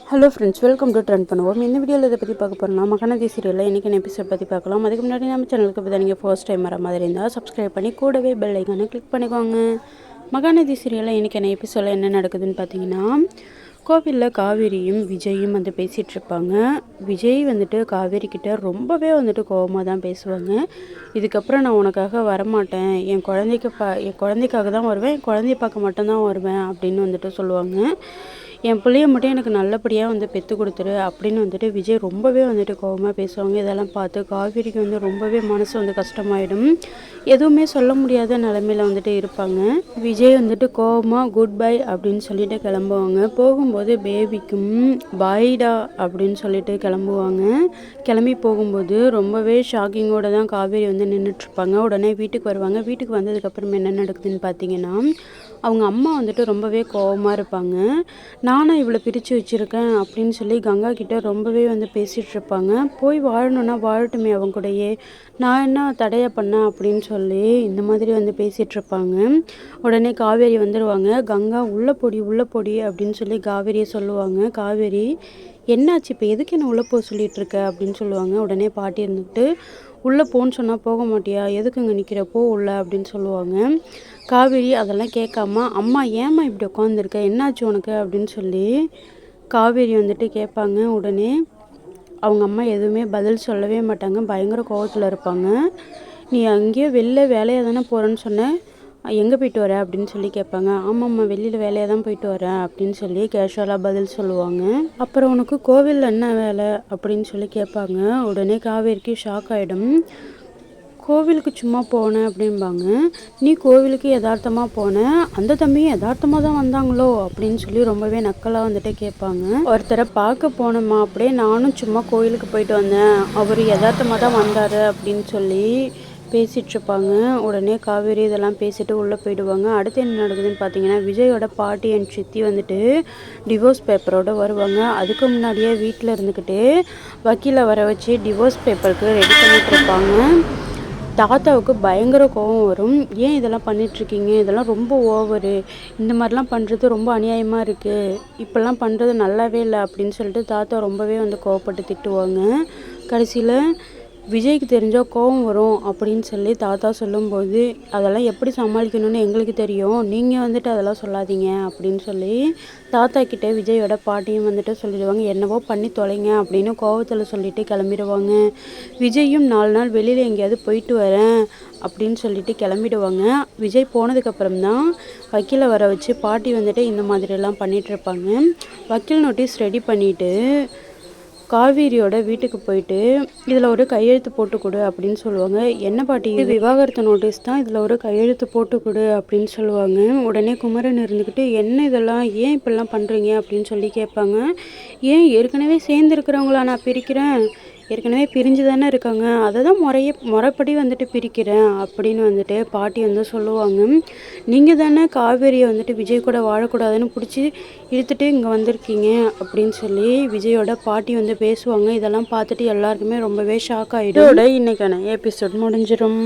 Hello friends welcome to trend பண்ணுவோம் இந்த வீடியோவில் இதை பற்றி பார்க்க போகிறோம்னா மகனதி சீரியலில் இன்றைக்கி எபிசோட் பற்றி பார்க்கலாம். அதுக்கு முன்னாடி நம்ம சேனலுக்கு இப்போ நீங்கள் ஃபர்ஸ்ட் டைம் வர மாதிரி இருந்தால் சப்ஸ்கிரைப் பண்ணி கூடவே பெல் ஐக்கானை கிளிக் பண்ணிக்கோங்க. மகாநதி சீரியலில் இன்றைக்கி என்ன எபிசோடில் என்ன நடக்குதுன்னு பார்த்தீங்கன்னா கோவிலில் காவேரியும் விஜயும் வந்து பேசிகிட்டு இருப்பாங்க. விஜய் வந்துட்டு காவேரி கிட்ட ரொம்பவே வந்துட்டு கோபமாக தான் பேசுவாங்க. இதுக்கப்புறம் நான் உனக்காக வரமாட்டேன். என் குழந்தைக்கு பா என் குழந்தைக்காக தான் வருவேன். என் குழந்தைய பார்க்க மட்டும்தான் வருவேன் அப்படின்னு வந்துட்டு சொல்லுவாங்க. என் பிள்ளைய மட்டும் எனக்கு நல்லபடியாக வந்து பெற்று கொடுத்துரு அப்படின்னு வந்துட்டு விஜய் ரொம்பவே வந்துட்டு கோபமாக பேசுவாங்க. இதெல்லாம் பார்த்து காவேரிக்கு வந்து ரொம்பவே மனசு வந்து கஷ்டமாயிடும். எதுவுமே சொல்ல முடியாத நிலமையில வந்துட்டு இருப்பாங்க. விஜய் வந்துட்டு கோபமாக குட் பை அப்படின்னு சொல்லிட்டு கிளம்புவாங்க. போகும்போது பேபிக்கும் பாய்டா அப்படின்னு சொல்லிட்டு கிளம்புவாங்க. கிளம்பி போகும்போது ரொம்பவே ஷாக்கிங்கோட தான் காவேரி வந்து நின்றுட்டுருப்பாங்க உடனே வீட்டுக்கு வருவாங்க. வீட்டுக்கு வந்ததுக்கப்புறம் என்ன நடக்குதுன்னு பார்த்தீங்கன்னா அவங்க அம்மா வந்துட்டு ரொம்பவே கோபமாக இருப்பாங்க. நானும் இவ்வளோ பிரித்து வச்சுருக்கேன் அப்படின்னு சொல்லி கங்கா கிட்டே ரொம்பவே வந்து பேசிகிட்டு இருப்பாங்க. போய் வாழணுன்னா வாழட்டுமே அவங்க கூடயே. நான் என்ன தடையை பண்ணேன் அப்படின்னு சொல்லி இந்த மாதிரி வந்து பேசிகிட்டு இருப்பாங்க. உடனே காவேரி வந்துடுவாங்க கங்கா உள்ள பொடி உள்ள பொடி அப்படின்னு சொல்லி காவேரியை சொல்லுவாங்க. காவேரி என்னாச்சு? இப்போ எதுக்கு என்ன உள்ளே போக சொல்லிகிட்டு இருக்க அப்படின்னு சொல்லுவாங்க. உடனே பாட்டி இருந்துக்கிட்டு உள்ளே போன்னு சொன்னால் போக மாட்டியா? எதுக்குங்க நிற்கிற போ உள்ள அப்படின்னு சொல்லுவாங்க. காவேரி அதெல்லாம் கேட்காம அம்மா ஏம்மா இப்படி உட்காந்துருக்க என்னாச்சு உனக்கு? அப்படின்னு சொல்லி காவேரி வந்துட்டு கேட்பாங்க. உடனே அவங்க அம்மா எதுவுமே பதில் சொல்லவே மாட்டாங்க. பயங்கர கோவத்தில் இருப்பாங்க. நீ அங்கேயே வெளில வேலையாக தானே போகிறேன்னு சொன்னேன் எங்கே போயிட்டு வர? அப்படின்னு சொல்லி கேட்பாங்க. ஆமாம்மா வெளியில் வேலையாக தான் போயிட்டு வரேன் அப்படின்னு சொல்லி கேஷுவலாக பதில் சொல்லுவாங்க. அப்புறம் உனக்கு கோவிலில் என்ன வேலை? அப்படின்னு சொல்லி கேட்பாங்க. உடனே காவேரிக்கு ஷாக் ஆகிடும் கோவிலுக்கு சும்மா போனேன் அப்படிம்பாங்க. நீ கோவிலுக்கு யதார்த்தமாக போனேன் அந்த தம்பியும் யதார்த்தமாக தான் வந்தாங்களோ? அப்படின்னு சொல்லி ரொம்பவே நக்கலாக வந்துட்டு கேட்பாங்க. ஒருத்தரை பார்க்க போனோமா? அப்படியே நானும் சும்மா கோவிலுக்கு போயிட்டு வந்தேன். அவர் யதார்த்தமாக தான் வந்தார். அப்படின்னு சொல்லி பேசிகிட்ருப்பாங்க உடனே காவேரி இதெல்லாம் பேசிட்டு உள்ளே போயிடுவாங்க. அடுத்து என்ன நடக்குதுன்னு பார்த்தீங்கன்னா விஜயோட பாட்டி அண்ட் சித்தி வந்துட்டு டிவோர்ஸ் பேப்பரோடு வருவாங்க. அதுக்கு முன்னாடியே வீட்டில் இருந்துக்கிட்டு வக்கீலை வர வச்சு டிவோர்ஸ் பேப்பருக்கு ரெடி பண்ணிகிட்ருப்பாங்க தாத்தாவுக்கு பயங்கர கோபம் வரும். ஏன் இதெல்லாம் பண்ணிகிட்ருக்கீங்க இதெல்லாம் ரொம்ப ஓவரு இந்த மாதிரிலாம் பண்ணுறது ரொம்ப அநியாயமாக இருக்குது இப்போல்லாம் பண்ணுறது நல்லாவே இல்லை அப்படின்னு சொல்லிட்டு தாத்தா ரொம்பவே வந்து கோவப்பட்டு திட்டுவாங்க. கடைசியில் விஜய்க்கு தெரிஞ்சால் கோவம் வரும் அப்படின்னு சொல்லி தாத்தா சொல்லும்போது அதெல்லாம் எப்படி சமாளிக்கணும்னு எங்களுக்கு தெரியும். நீங்கள் வந்துட்டு அதெல்லாம் சொல்லாதீங்க. அப்படின்னு சொல்லி தாத்தா கிட்டே விஜயோட பாட்டியும் வந்துட்டு சொல்லிடுவாங்க என்னவோ பண்ணி தொலைங்க அப்படின்னு கோவத்தில் சொல்லிட்டு கிளம்பிடுவாங்க. விஜயும் நாலு நாள் வெளியில் எங்கேயாவது போயிட்டு வரேன் அப்படின்னு சொல்லிட்டு கிளம்பிடுவாங்க. விஜய் போனதுக்கப்புறம் தான் வக்கீலை வர வச்சு பாட்டி வந்துட்டு இந்த மாதிரிலாம் பண்ணிகிட்ருப்பாங்க வக்கீல் நோட்டீஸ் ரெடி பண்ணிவிட்டு காவேரியோட வீட்டுக்கு போயிட்டு இதில் ஒரு கையெழுத்து போட்டு கொடு அப்படின்னு சொல்லுவாங்க. என்ன பாட்டி இது விவாகரத்து நோட்டீஸ் தான். இதில் ஒரு கையெழுத்து போட்டு கொடு அப்படின்னு சொல்லுவாங்க. உடனே குமரன் இருந்துக்கிட்டு என்ன இதெல்லாம்? ஏன் இப்படிலாம் பண்ணுறீங்க அப்படின்னு சொல்லி கேட்பாங்க. ஏன்? ஏற்கனவே சேர்ந்துருக்கிறவங்களா? நான் பிரிக்கிறேன். ஏற்கனவே பிரிஞ்சு தானே இருக்காங்க. அதை தான் முறைய முறைப்படி வந்துட்டு பிரிக்கிறேன் அப்படின்னு வந்துட்டு பாட்டி வந்து சொல்லுவாங்க. நீங்கள் தானே காவேரியை வந்துட்டு விஜய் கூட வாழக்கூடாதுன்னு பிடிச்சி இழுத்துட்டு இங்கே வந்திருக்கீங்க அப்படின்னு சொல்லி விஜயோட பாட்டி வந்து பேசுவாங்க. இதெல்லாம் பார்த்துட்டு எல்லாருக்குமே ரொம்பவே ஷாக் ஆகிடும் இன்னைக்கான எபிசோட் முடிஞ்சிடும்